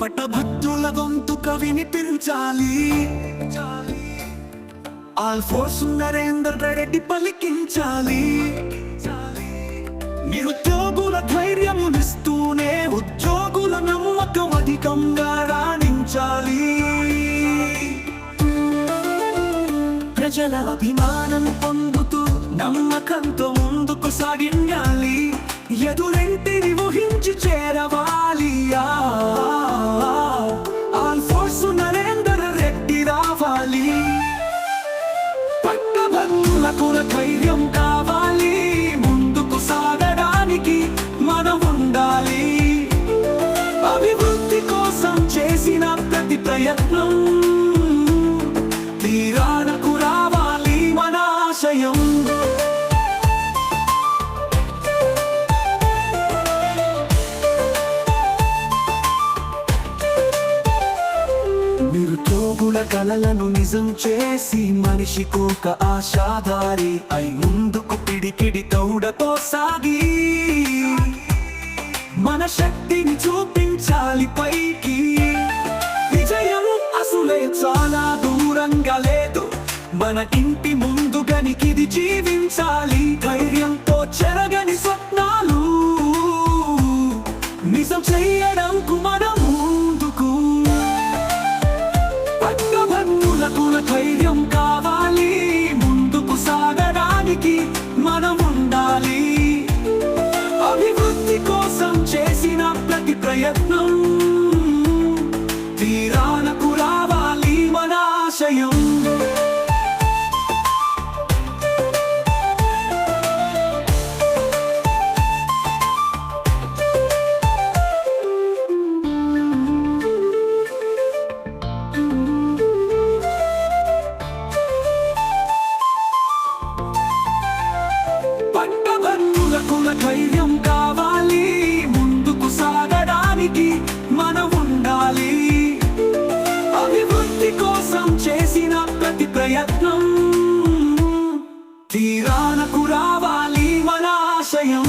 పట్టభద్రుల గొంతుక వినిపించాలి ఆల్ఫోర్స్ నరేందర్ రెడ్డి పలికించాలి. నిరుద్యోగుల ధైర్యమునిస్తూనే ఉద్యోగుల నమ్మకం అధికంగా రాణించాలి. ప్రజల అభిమానం పొందుతూ నమ్మకంతో ముందుకు సాగించాలి. ఎదురెంటిని ఊహించి చేరవాలి. ఆ, నరేందర్ రెడ్డి రావాలి. పట్టభద్రులకు ధైర్యం కావాలి. ముందుకు సాగడానికి మనం ఉండాలి. అభివృద్ధి కోసం చేసిన ప్రతి ప్రయత్నం తీరాలకు రావాలి మన ఆశయం. మీరు తోగుల కలలను నిజం చేసి మనిషికి ఒక ఆశాదారి అయి ముందుకు పిడికిడి తౌడతో సాగి. మన శక్తిని చూపించాలి పైకి. విజయం అసులే చాలా దూరంగా లేదు. మన ఇంటి ముందు గనికిది జీవించాలి. ధైర్యంతో చెరగని స్వప్నాలు. నిజం చెయ్యడం నాటికి మనం ఉండాలి అభివృద్ధి కోసం చేసిన ప్రతి ప్రయత్నం ప్రయత్నం. తీరానకు రావాలి మన ఆశయం.